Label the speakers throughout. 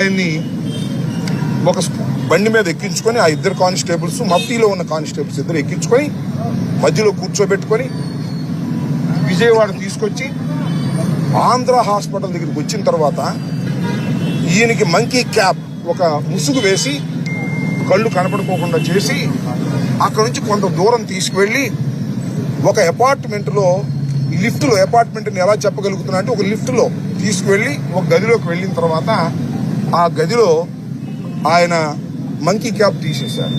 Speaker 1: ఆయన్ని ఒక బండి మీద ఎక్కించుకొని ఆ ఇద్దరు కానిస్టేబుల్స్ మఫ్టీలో ఉన్న కానిస్టేబుల్స్ ఇద్దరు ఎక్కించుకొని మధ్యలో కూర్చోబెట్టుకొని విజయవాడ తీసుకొచ్చి ఆంధ్ర హాస్పిటల్ దగ్గరికి వచ్చిన తర్వాత ఈయనకి మంకీ క్యాప్ ఒక ముసుగు వేసి కళ్ళు కనపడుకోకుండా చేసి అక్కడ నుంచి కొంత దూరం తీసుకువెళ్ళి ఒక అపార్ట్మెంట్లో లిఫ్ట్లో అపార్ట్మెంట్ని ఎలా చెప్పగలుగుతున్నా అంటే ఒక లిఫ్ట్లో తీసుకువెళ్ళి ఒక గదిలోకి వెళ్ళిన తర్వాత ఆ గదిలో ఆయన మంకీ క్యాప్ తీసేశారు.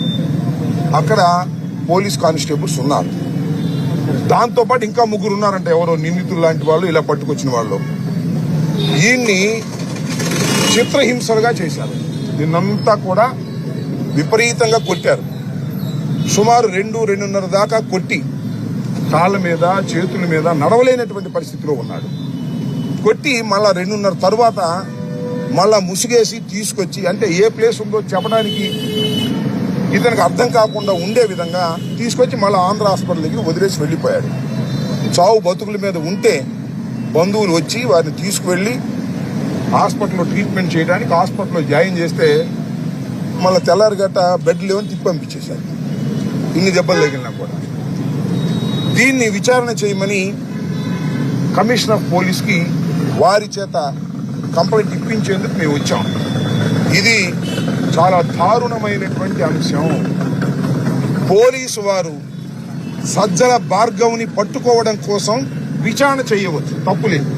Speaker 1: అక్కడ పోలీస్ కానిస్టేబుల్స్ ఉన్నారు. దాంతో పాటు ఇంకా ముగ్గురు ఉన్నారంట ఎవరో నిందితులు లాంటి వాళ్ళు ఇలా పట్టుకొచ్చిన వాళ్ళు. దీన్ని చిత్రహింసలుగా చేశారు. నిన్నంతా కూడా విపరీతంగా కొట్టారు. సుమారు రెండు రెండున్నర దాకా కొట్టి కాళ్ళ మీద చేతుల మీద నడవలేనటువంటి పరిస్థితిలో ఉన్నాడు. కొట్టి మళ్ళా రెండున్నర తర్వాత మళ్ళా ముసిగేసి తీసుకొచ్చి అంటే ఏ ప్లేస్ ఉందో చెప్పడానికి ఇతనికి అర్థం కాకుండా ఉండే విధంగా తీసుకొచ్చి మళ్ళీ ఆంధ్ర హాస్పిటల్ దగ్గర వదిలేసి వెళ్ళిపోయాడు. చావు బతుకుల మీద ఉంటే బంధువులు వచ్చి వారిని తీసుకువెళ్ళి హాస్పిటల్లో ట్రీట్మెంట్ చేయడానికి హాస్పిటల్లో జాయిన్ చేస్తే మళ్ళీ తెల్లారి గట్ట బెడ్ లేవని తిప్పి పంపించేశారు. ఇన్ని దెబ్బలు తగిలినా కూడా. దీన్ని విచారణ చేయమని కమిషనర్ ఆఫ్ పోలీస్కి వారి చేత కంప్లైంట్ ఇప్పించేందుకు మేము వచ్చాం. ఇది చాలా దారుణమైనటువంటి అంశం. పోలీసు వారు సజ్జల భార్గవ్ని పట్టుకోవడం కోసం విచారణ చేయవచ్చు. తప్పు లేదు.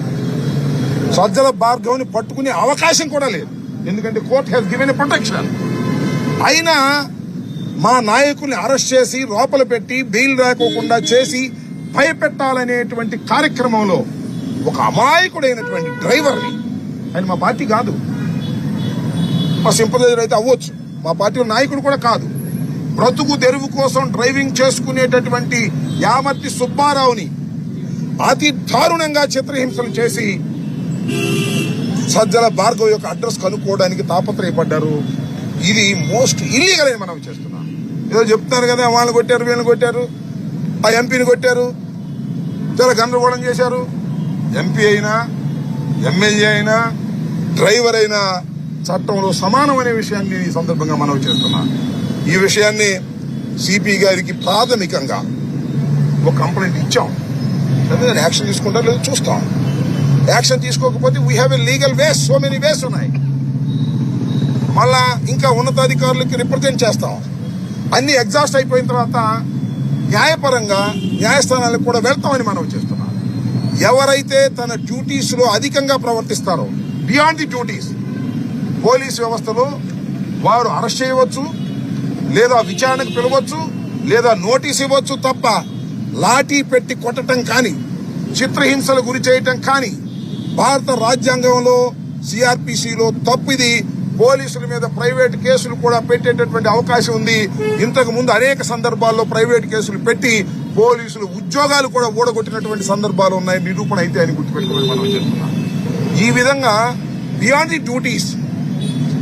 Speaker 1: సజ్జల భార్గవ్ని పట్టుకునే అవకాశం కూడా లేదు. ఎందుకంటే కోర్ట్ హ్యాస్ గివెన్ ప్రొటెక్షన్ అయినా మా నాయకుల్ని అరెస్ట్ చేసి లోపల పెట్టి బెయిల్ రాకోకుండా చేసి భయపెట్టాలనేటువంటి కార్యక్రమంలో ఒక అమాయకుడైనటువంటి డ్రైవర్ని ఆయన మా పార్టీ కాదు. మా సింపదైజర్ అయితే అవ్వచ్చు. మా పార్టీ నాయకుడు కూడా కాదు. బ్రతుకు తెరువు కోసం డ్రైవింగ్ చేసుకునేటటువంటి యామర్తి సుబ్బారావుని అతి దారుణంగా చిత్రహింసలు చేసి సజ్జల భార్గవ్ యొక్క అడ్రస్ కనుక్కోవడానికి తాపత్రయపడ్డారు. ఇది మోస్ట్ ఇల్లీగల్ అని మనం చేస్తున్నాం. ఏదో చెప్తున్నారు కదా వాళ్ళని కొట్టారు వీళ్ళని కొట్టారు ఆ ఎంపీని కొట్టారు చాలా గందరగోళం చేశారు. ఎంపీ అయినా ఎమ్మెల్యే అయినా డ్రైవర్ అయిన చట్టంలో సమానమనే విషయాన్ని ఈ సందర్భంగా మనం చేస్తున్నాం. ఈ విషయాన్ని సిపి గారికి ప్రాథమికంగా ఒక కంప్లైంట్ ఇచ్చాం. అయితే యాక్షన్ తీసుకుంటా లేదో చూస్తాం. యాక్షన్ తీసుకోకపోతే we have a legal ways so many ways ఉన్నాయి. మళ్ళా ఇంకా ఉన్నతాధికారులకి రిప్రజెంట్ చేస్తాం. అన్ని ఎగ్జాస్ట్ అయిపోయిన తర్వాత న్యాయపరంగా న్యాయస్థానాలకు కూడా వెళ్తామని మనం చేస్తున్నాం. ఎవరైతే తన డ్యూటీస్లో అధికంగా ప్రవర్తిస్తారో బియాండ్ ది డ్యూటీస్ పోలీస్ వ్యవస్థలో వారు అరెస్ట్ చేయవచ్చు లేదా విచారణకు పిలవచ్చు లేదా నోటీస్ ఇవ్వచ్చు తప్ప లాఠీ పెట్టి కొట్టడం కానీ చిత్రహింసలు గురి చేయటం కానీ భారత రాజ్యాంగంలో సిఆర్పిసిలో తప్పిది పోలీసుల మీద ప్రైవేట్ కేసులు కూడా పెట్టేటటువంటి అవకాశం ఉంది. ఇంతకు ముందు అనేక సందర్భాల్లో ప్రైవేట్ కేసులు పెట్టి పోలీసులు ఉద్యోగాలు కూడా ఊడగొట్టినటువంటి సందర్భాలు ఉన్నాయి. నిరూపణ అయితే అని గుర్తుపెట్టుకోవాలి మనం చెప్తున్నాం. ఈ విధంగా బియాండ్ ది డ్యూటీస్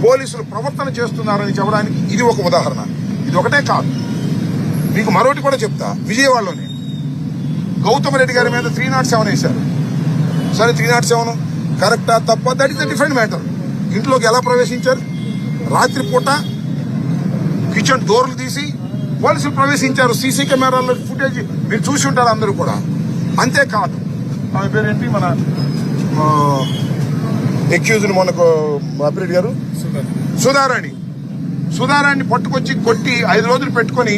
Speaker 1: పోలీసులు ప్రవర్తన చేస్తున్నారని చెప్పడానికి ఇది ఒక ఉదాహరణ. ఇది ఒకటే కాదు. మీకు మరొకటి కూడా చెప్తా. విజయవాడలోనే గౌతమ్ రెడ్డి గారి మీద త్రీ నాట్ సెవెన్ వేశారు. సరే త్రీ నాట్ సెవెన్ కరెక్టా తప్ప? That is the different matter ఇంట్లోకి ఎలా ప్రవేశించారు? రాత్రి పూట కిచెన్ డోర్లు తీసి పోలీసులు ప్రవేశించారు. సీసీ కెమెరాల్లో ఫుటేజ్ మీరు చూసి ఉంటారు అందరూ కూడా. అంతేకాదు. ఆమె పేరేంటి మన ఎక్యూజ్డ్ మనకు అపిరెడ్డి గారు సుధారాణి. సుధారాన్ని పట్టుకొచ్చి కొట్టి ఐదు రోజులు పెట్టుకొని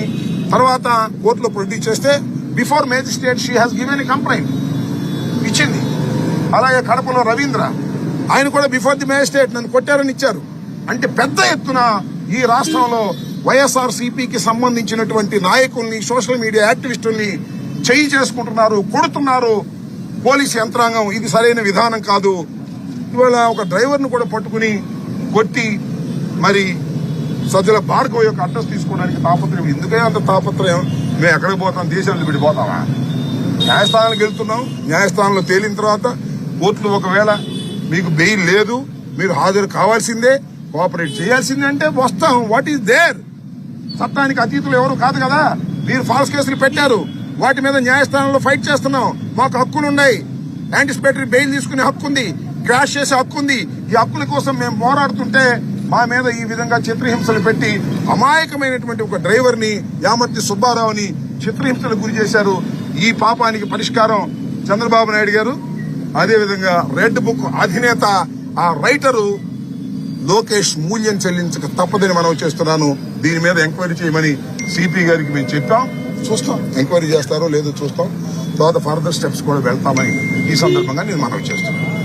Speaker 1: తర్వాత కోర్టులో ప్రొడ్యూస్ చేస్తే before magistrate she has given a complaint. ఇచ్చింది. అలాగే కడపలో రవీంద్ర. ఆయన కూడా బిఫోర్ ది మేజిస్ట్రేట్ నన్ను కొట్టారని ఇచ్చారు. అంటే పెద్ద ఎత్తున ఈ రాష్ట్రంలో వైఎస్ఆర్ సిపికి సంబంధించినటువంటి నాయకుల్ని సోషల్ మీడియా యాక్టివిస్టుల్ని చేయి చేసుకుంటున్నారు కొడుతున్నారు పోలీస్ యంత్రాంగం ఇది సరైన విధానం కాదు. ఇవాళ ఒక డ్రైవర్ను కూడా పట్టుకుని కొట్టి మరి సజ్జల భార్గవ్ యొక్క అడ్రస్ తీసుకోవడానికి తాపత్రయం. ఎందుకే అంత తాపత్రయం? మేము ఎక్కడికి పోతాం? దేశాన్ని విడిపోతామా న్యాయస్థానానికి వెళ్తున్నాం. న్యాయస్థానంలో తేలిన తర్వాత కోర్టులు ఒకవేళ మీకు బెయిల్ లేదు మీరు హాజరు కావాల్సిందే కోఆపరేట్ చేయాల్సిందే అంటే వస్తాం. What is there? చట్టానికి అతీతులు ఎవరు కాదు కదా. మీరు ఫాల్స్ కేసులు పెట్టారు. వాటి మీద న్యాయస్థానంలో ఫైట్ చేస్తున్నాం. మాకు హక్కులు ఉన్నాయి యాంటిసిపేటరీ బెయిల్ తీసుకునే హక్కు ఉంది. క్రాష్ చేసే హక్కు ఉంది. ఈ హక్కుల కోసం మేము పోరాడుతుంటే మా మీద ఈ విధంగా చిత్రహింసలు పెట్టి అమాయకమైనటువంటి ఒక డ్రైవర్ని యామర్తి సుబ్బారావుని చిత్రహింసలకు గురి చేశారు. ఈ పాపానికి పరిష్కారం చంద్రబాబు నాయుడు గారు. అదేవిధంగా రెడ్ బుక్ అధినేత ఆ రైటరు లోకేష్ మూల్యం చెల్లించక తప్పదని మనం చేస్తున్నాను. దీని మీద ఎంక్వైరీ చేయమని సిపి గారికి మేము చెప్పాం. చూస్తాం. ఎంక్వైరీ చేస్తారో లేదో చూస్తాం. తర్వాత ఫర్దర్ స్టెప్స్ కూడా వెళ్తామని ఈ సందర్భంగా నేను మనవి చేస్తున్నాను.